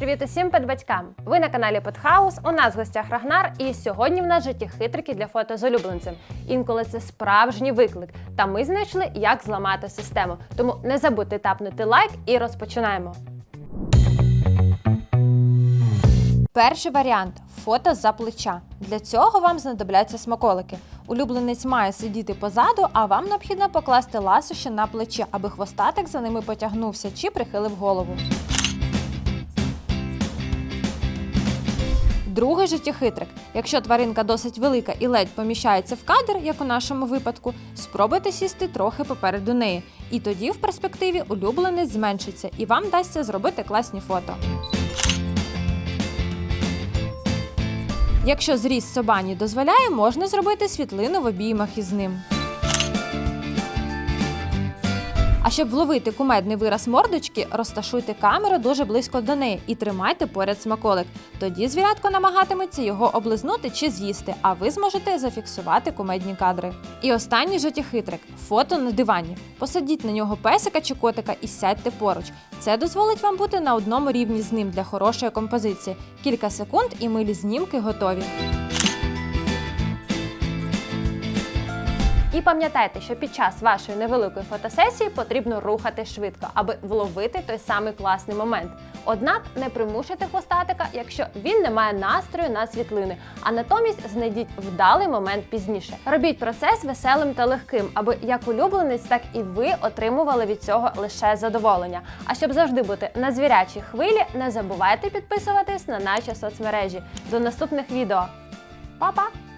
Привіт усім педбатькам! Ви на каналі Петхаус. У нас в гостях Рагнар, і сьогодні в нас житті хитрики для фото з улюбленцем. Інколи це справжній виклик. Та ми знайшли, як зламати систему. Тому не забудьте тапнути лайк і розпочинаємо. Перший варіант фото за плеча. Для цього вам знадобляться смаколики. Улюбленець має сидіти позаду, а вам необхідно покласти ласощі на плече, аби хвостатик за ними потягнувся чи прихилив голову. Другий життєхитрик. Якщо тваринка досить велика і ледь поміщається в кадр, як у нашому випадку, спробуйте сісти трохи попереду неї. І тоді в перспективі улюбленець зменшиться і вам дасться зробити класні фото. Якщо зріст собані дозволяє, можна зробити світлину в обіймах із ним. Щоб вловити кумедний вираз мордочки, розташуйте камеру дуже близько до неї і тримайте поряд смаколик. Тоді звірятко намагатиметься його облизнути чи з'їсти, а ви зможете зафіксувати кумедні кадри. І останній життєхитрик – фото на дивані. Посадіть на нього песика чи котика і сядьте поруч. Це дозволить вам бути на одному рівні з ним для хорошої композиції. Кілька секунд і милі знімки готові. І пам'ятайте, що під час вашої невеликої фотосесії потрібно рухати швидко, аби вловити той самий класний момент. Однак не примушуйте хвостатика, якщо він не має настрою на світлини, а натомість знайдіть вдалий момент пізніше. Робіть процес веселим та легким, аби як улюбленець, так і ви отримували від цього лише задоволення. А щоб завжди бути на звірячій хвилі, не забувайте підписуватись на наші соцмережі. До наступних відео. Па-па!